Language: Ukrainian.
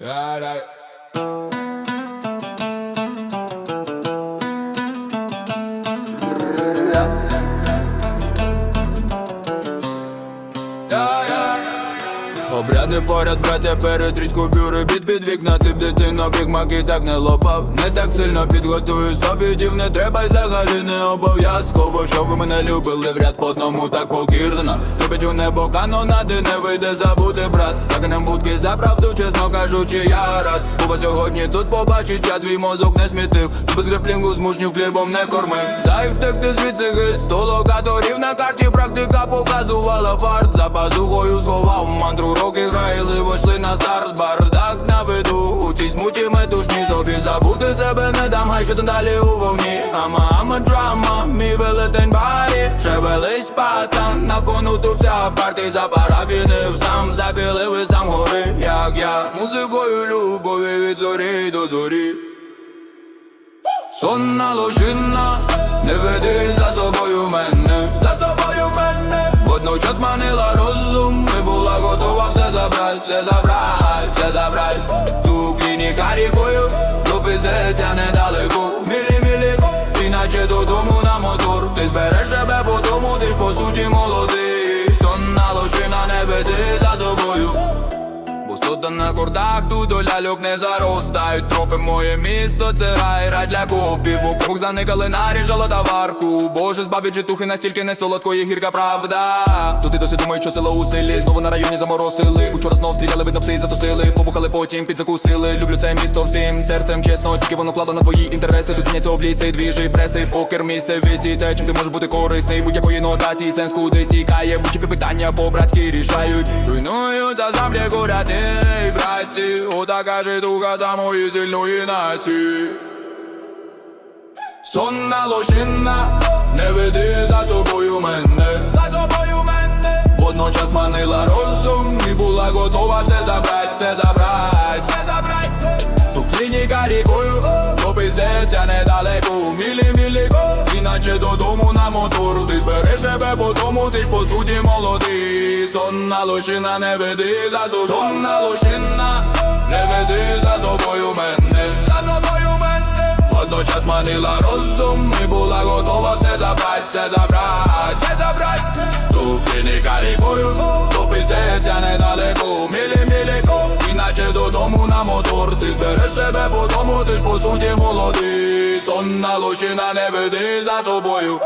All right. Yeah, yeah. Обряди поряд, браття, перетріть купюри під під вікна, ти б дитино бігмаки так не лопав. Не так сильно підготую совідів, не треба й взагалі не обов'язково Щоб ви мене любили в ряд по одному, так покірно. Любить у небо канонади, не вийде забути, брат. Закинем будки за правду, чесно кажучи, я рад. Бо сьогодні тут побачить, я твій мозок не смітив. Без греплінгу з мужнів хлібом не кормив. Дай втекти звідси геть, сто локаторів на карті Практика показувала фарт. За базухою сховав мантру вийшли на старт Бардак на виду, у цій смуті метушні Собі забути себе не дам, хай що там далі у вогні. Ама, ама драма, мій велетень барі. Шевелись пацан, на кону тут вся партій За парафінив сам, запілив і сам гори. Як я, музикою любові від зорі до зорі. Сонна ложина, все забрать, все забрать Ту клініка рікою, до пиздеця недалеко. Мілі мілі, іначе додому на кордах, тут до ляльок не заростають. Тропи моє місто, це рай, рай для копів. Округ заникали наріжала товарку Боже, збавить житухи настільки не солодкої гірка правда. Тут і досі думають, що село у селі. Знову на районі заморосили. Учора знов стріляли, видно пси затусили. Побухали потім, підзакусили Люблю це місто всім серцем чесно. Тільки воно вкладено на твої інтереси. Тут ціняться обліси, двіжі, преси, покер, місце, вісі Те, чим ти можеш бути корисний Будь-якої нотації, сенс кудись тікає Будь-які питання по-братськи рішають. Руйнуються замлі куряти, братці Отака житуха за мої сильної нації Сонна лощина, не веди за собою мене, за собою мене. Водночас манила розум і була готова все забрать, все забрать, все забрать. Ту клініка рікою, то пиздеця недалеко Мілі іначе додому на мотор. Ти збереш себе по тому, ти ж по суті молодий. Сонна лощина, не веди за собою. Сонна лощина, не веди за собою мене, за собою мене. Водночас манила розум і була готова все забрать, все забрать, все забрать. Ту клініка рікою, то пиздеця недалеко Мілі додому на мотор. Ти збереш себе по тому, ти ж по суті молодий. Сонна лучина не веди за собою